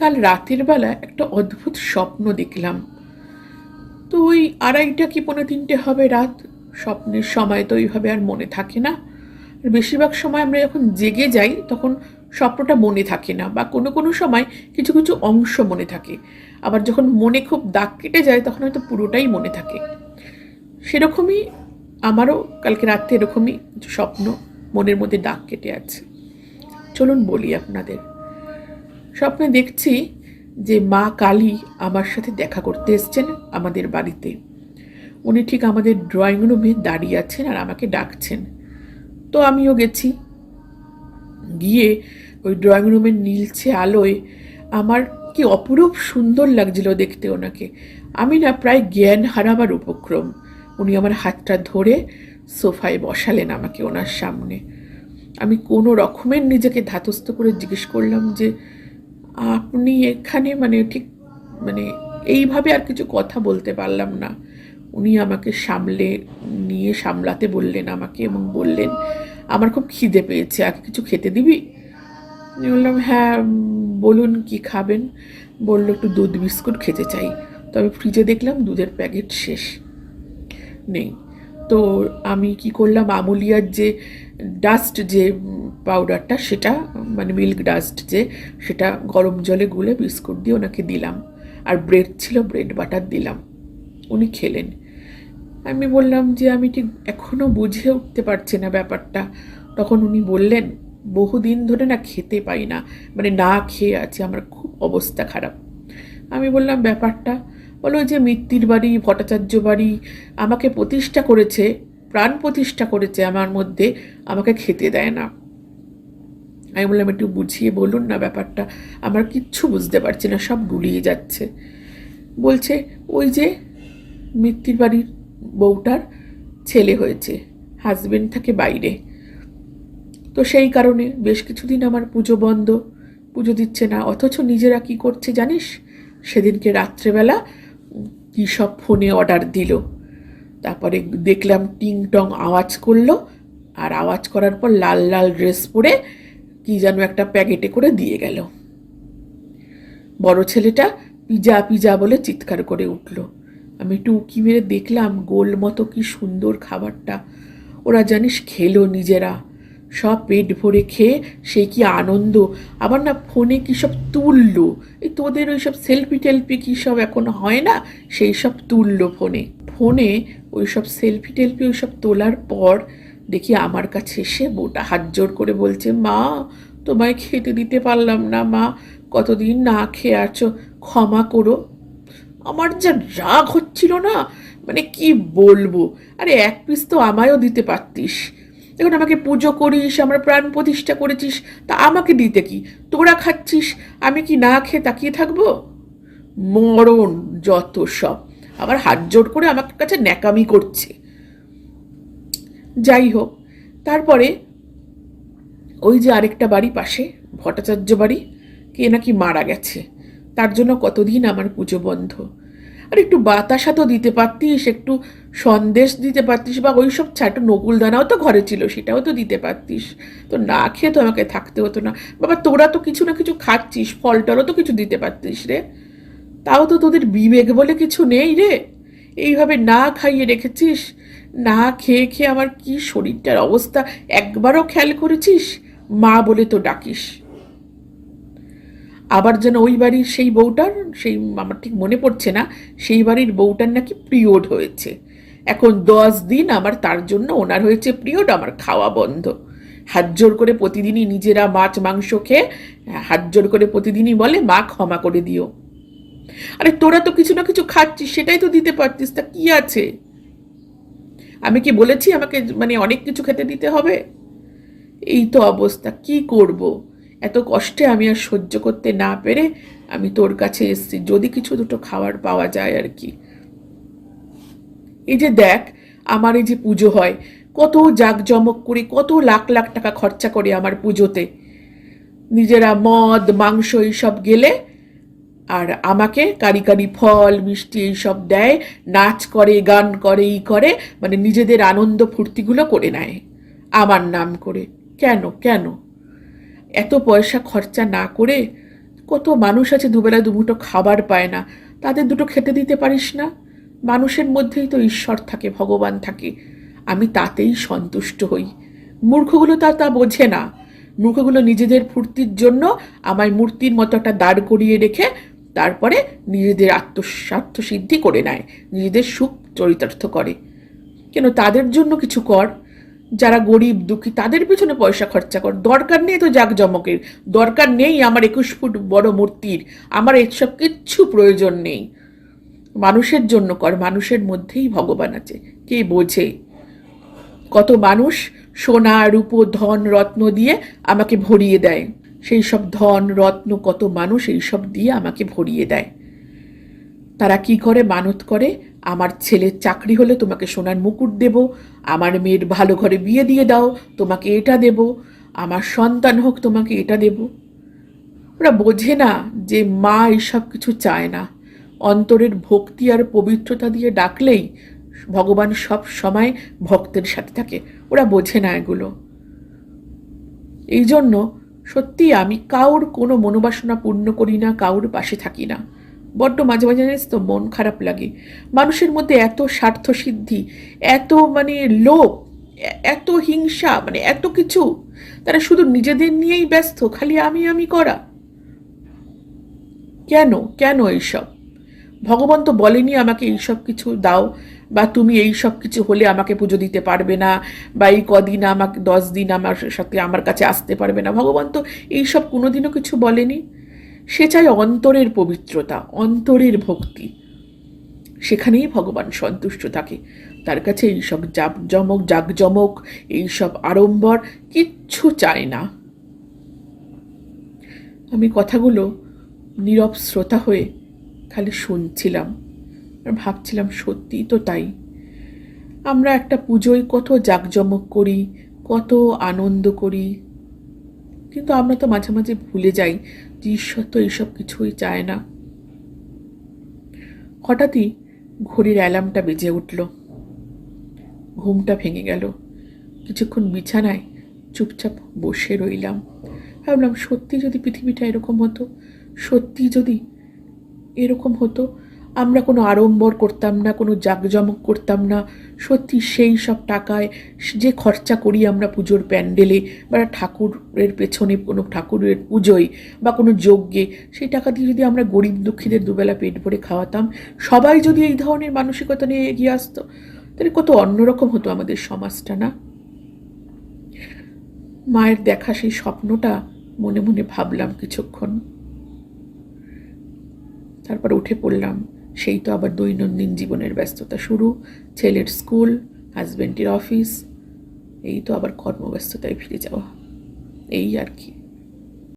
কাল রাতের বেলা একটা অদ্ভুত স্বপ্ন দেখলাম। তো ওই আড়াইটা কি পনেরো তিনটে হবে রাত? স্বপ্নের সময় তো ওইভাবে আর মনে থাকে না। বেশিরভাগ সময় আমরা যখন জেগে যাই, তখন স্বপ্নটা মনে থাকে না বা কোনো কোনো সময় কিছু কিছু অংশ মনে থাকে। আবার যখন মনে খুব দাগ কেটে যায়, তখন হয়তো পুরোটাই মনে থাকে। সেরকমই আমারও কালকে রাত্রে এরকমই স্বপ্ন মনের মধ্যে দাগ কেটে আছে। চলুন বলি আপনাদের। স্বপ্নে দেখছি যে মা কালী আমার সাথে দেখা করতে এসছেন আমাদের বাড়িতে। উনি ঠিক আমাদের ড্রয়িং রুমে দাঁড়িয়ে আছেন আর আমাকে ডাকছেন। তো আমিও গেছি। গিয়ে ওই ড্রয়িং রুমের নীলছে আলোয় আমার কি অপরূপ সুন্দর লাগছিল দেখতে ওনাকে। আমি না প্রায় জ্ঞান হারাবার উপক্রম। উনি আমার হাতটা ধরে সোফায় বসালেন আমাকে ওনার সামনে। আমি কোনো রকমের নিজেকে ধাতস্থ করে জিজ্ঞেস করলাম যে আপনি এখানে মানে ঠিক মানে এইভাবে আর কিছু কথা বলতে পারলাম না। উনি আমাকে সামলে, নিয়ে সামলাতে বললেন আমাকে এবং বললেন, আমার খুব খিদে পেয়েছে, আগে কিছু খেতে দিবি? আমি বললাম হ্যাঁ বলুন কি খাবেন? বলল, একটু দুধ বিস্কুট খেতে চাই। তো আমি ফ্রিজে দেখলাম দুধের প্যাকেট শেষ নেই। তো আমি কি করলাম? আমুলিয়ার যে ডাস্ট যে পাউডারটা সেটা মানে মিল্ক ডাস্ট যে, সেটা গরম জলে গুলে বিস্কুট দিয়ে ওনাকে দিলাম। আর ব্রেড ছিল ব্রেড বাটার দিলাম। উনি খেলেন। আমি বললাম যে, আমি ঠিক এখনও বুঝে উঠতে পারছি না ব্যাপারটা। তখন উনি বললেন, বহুদিন ধরে না খেতে পাই না মানে না খেয়ে আছে, আমার খুব অবস্থা খারাপ। আমি বললাম, ব্যাপারটা? বলো যে মিত্তির বাড়ি, ভট্টাচার্য বাড়ি, আমাকে প্রতিষ্ঠা করেছে প্রাণ প্রতিষ্ঠা করেছে আমার মধ্যে, আমাকে খেতে দেয় না। আমি বললাম, একটু বুঝিয়ে বলুন না ব্যাপারটা। আমার কিচ্ছু বুঝতে পারছি না, সব গুলিয়ে যাচ্ছে। বলছে, ওই যে মিত্তির বাড়ির বউটার ছেলে হয়েছে হাজবেন্ড থাকে বাইরে। তো সেই কারণে বেশ কিছুদিন আমার পুজো বন্ধ, পুজো দিচ্ছে না। অথচ নিজেরা কি করছে জানিস? সেদিনকে রাত্রেবেলা কী সব ফোনে অর্ডার দিল। তারপরে দেখলাম টিং টং আওয়াজ করল, আর আওয়াজ করার পর লাল লাল ড্রেস পরে কি যেন একটা প্যাকেটে করে দিয়ে গেল। বড় ছেলেটা পিজা পিজা বলে চিৎকার করে উঠল। আমি একটু উকি মেরে দেখলাম গোল মতো কি সুন্দর খাবারটা। ওরা জানিস খেলো নিজেরা। সব পেট ভরে খেয়ে সে কি আনন্দ। আবার না ফোনে কী সব তুললো। এই তোদের ওই সব সেলফি টেলফি কী সব এখন হয় না? সেই সব তুললো ফোনে। ফোনে ওই সব সেলফি টেলফি ওই সব তোলার পর দেখি আমার কাছে এসে বউটা হাত জোর করে বলছে, মা, তোমায় খেতে দিতে পারলাম না, মা, কতদিন না খেয়ে আছো, ক্ষমা করো। আমার যা রাগ হচ্ছিল না মানে কি বলব? আরে এক পিস তো আমায়ও দিতে পারতিস। এখন আমাকে পুজো করিস, আমার প্রাণ প্রতিষ্ঠা করেছিস, তা আমাকে দিতে কি? তোরা খাচ্ছিস, আমি কি না খেয়ে তাকিয়ে থাকব? মরণ যত সব। আবার হাত জোর করে আমার কাছে ন্যাকামি করছে। যাই হোক, তারপরে ওই যে আরেকটা বাড়ি পাশে, ভট্টাচার্য বাড়ি, কে নাকি মারা গেছে, তার জন্য কতদিন আমার পুজো বন্ধ। আর একটু বাতাসা তো দিতে পারতিস, একটু সন্দেশ দিতে পারতিস, বা ওই সব ছাটো নকুল দানাও তো ঘরে ছিল, সেটাও তো দিতে পারতিস। তো না খেয়ে তো আমাকে থাকতে হতো না। বাবা, তোরা তো কিছু না কিছু খাচ্ছিস ফল টলও তো কিছু দিতে পারতিস রে। তাও তো তোদের বিবেক বলে কিছু নেই রে। এইভাবে না খাইয়ে রেখেছিস? না খেয়ে খেয়ে আমার কি শরীরটার অবস্থা? একবারও খেয়াল করেছিস? মা বলে তো ডাকিস। আবার যেন ওই বাড়ির সেই বউটার, সেই আমার ঠিক মনে পড়ছে না, সেই বাড়ির বউটার নাকি পিরিয়ড হয়েছে। এখন দশ দিন আমার তার জন্য ওনার হয়েছে পিরিয়ড, আমার খাওয়া বন্ধ। হাত জোর করে প্রতিদিনই নিজেরা মাছ, মাংস খেয়ে, হাত জোর করে প্রতিদিনই বলে, মা, ক্ষমা করে দিও। আরে তোরা তো কিছু না কিছু খাচ্ছিস, সেটাই তো দিতে পারতিস, তা কি আছে? আমি কি বলেছি আমাকে মানে অনেক কিছু খেতে দিতে হবে? এই তো অবস্থা, কি করব? এত কষ্টে আমি আর সহ্য করতে না পেরে আমি তোর কাছে এসেছি, যদি কিছু দুটো খাবার পাওয়া যায় আর কি। এই যে দেখ, আমার এই যে পুজো হয়, কত জাঁকজমক করে, কত লাখ লাখ টাকা খরচা করে আমার পুজোতে। নিজেরা মদ, মাংস, এইসব গেলে আর আমাকে কারি কারি ফল, মিষ্টি এইসব দেয়, নাচ করে, গান করে, ই করে মানে নিজেদের আনন্দ ফুর্তিগুলো করে নেয়। আমার নাম করে। কেন? কেন? এত পয়সা খরচা না করে কত মানুষ আছে দুবেলা দুমুঠো খাবার পায় না। তাদের দুটো খেতে দিতে পারিস না? মানুষের মধ্যেই তো ঈশ্বর থাকে, ভগবান থাকে। আমি তাতেই সন্তুষ্ট হই। মূর্খগুলো তা তা বোঝে না। মূর্খগুলো নিজেদের ফুর্তির জন্য আমায় মূর্তির মতো একটা দাঁড় করিয়ে রেখে তারপরে নিজেদের আত্মস্বার্থ সিদ্ধি করে নেয়, নিজেদের সুখ চরিতার্থ করে। কেন তাদের জন্য কিছু কর? যারা গরিব, দুঃখী, তাদের পেছনে পয়সা খরচা কর। দরকার নেই তো জাঁকজমকের। দরকার নেই আমার একুশ ফুট বড় মূর্তির। আমার এসব কিচ্ছু প্রয়োজন নেই। মানুষের জন্য কর, মানুষের মধ্যেই ভগবান আছে। কে বোঝে? কত মানুষ সোনা, রূপো, ধন, রত্ন দিয়ে আমাকে ভরিয়ে দেয়। সেই সব ধন, রত্ন, কত মানুষ এই সব দিয়ে আমাকে ভরিয়ে দেয়। তারা কি করে মানত করে? আমার ছেলের চাকরি হলে তোমাকে সোনার মুকুট দেব, আমার মেয়ের ভালো ঘরে বিয়ে দিয়ে দাও, তোমাকে এটা দেব, আমার সন্তান হোক তোমাকে এটা দেব। ওরা বোঝে না যে মা এইসব কিছু চায় না। অন্তরের ভক্তি আর পবিত্রতা দিয়ে ডাকলেই ভগবান সব সময় ভক্তের সাথে থাকে। ওরা বোঝে না এগুলো। এই জন্য সত্যি আমি কাউর কোনো মনোবাসনা পূর্ণ করি না, কাউর পাশে থাকি না। বড্ড মাঝে মাঝে জানিস তো মন খারাপ লাগে। মানুষের মধ্যে এত স্বার্থ সিদ্ধি, এত মানে লোভ, এত হিংসা মানে এত কিছু, তারা শুধু নিজেদের নিয়েই ব্যস্ত, খালি আমি আমি করা। কেন কেন এইসব? ভগবান তো বলেনি আমাকে এইসব কিছু দাও বা তুমি এই সব কিছু হলে আমাকে পুজো দিতে পারবে না, বা এই কদিন আমাকে, দশ দিন আমার সাথে আমার কাছে আসতে পারবে না। ভগবান তো এইসব কোনোদিনও কিছু বলেনি। সে চায় অন্তরের পবিত্রতা, অন্তরের ভক্তি। সেখানেই ভগবান সন্তুষ্ট থাকে। তার কাছে এইসব জাঁকজমক জাকজমক এইসব আড়ম্বর কিচ্ছু চায় না। আমি কথাগুলো নীরব শ্রোতা হয়ে খালি শুনছিলাম। ভাবছিলাম সত্যিই তো তাই। আমরা একটা পুজোয় কত জাঁকজমক করি, কত আনন্দ করি। কিন্তু আমরা তো মাঝে মাঝে ভুলে যাই যে ঈশ্বর তো এইসব কিছুই চায় না। হঠাৎই ঘড়ির অ্যালার্মটা বেজে উঠল। ঘুমটা ভেঙে গেল। কিছুক্ষণ বিছানায় চুপচাপ বসে রইলাম। ভাবলাম, সত্যি যদি পৃথিবীটা এরকম হতো, সত্যি যদি এরকম হতো আমরা কোনো আড়ম্বর করতাম না, কোনো জাঁকজমক করতাম না। সত্যি সেই সব টাকায় যে খরচা করি আমরা পুজোর প্যান্ডেলে বা ঠাকুরের পেছনে কোনো ঠাকুরের পুজোয় বা কোনো যজ্ঞে, সেই টাকা দিয়ে যদি আমরা গরিব দুঃখীদের দুবেলা পেট ভরে খাওয়াতাম, সবাই যদি এই ধরনের মানসিকতা নিয়ে এগিয়ে আসতো, তাহলে কত অন্যরকম হতো আমাদের সমাজটা, না? মায়ের দেখা সেই স্বপ্নটা মনে মনে ভাবলাম কিছুক্ষণ। তারপর উঠে পড়লাম। সেই তো আবার দৈনন্দিন জীবনের ব্যস্ততা শুরু। ছেলের স্কুল হাজব্যান্ডের অফিস এই তো আবার কর্মব্যস্ততায় ফিরে যাওয়া। এই আর কি।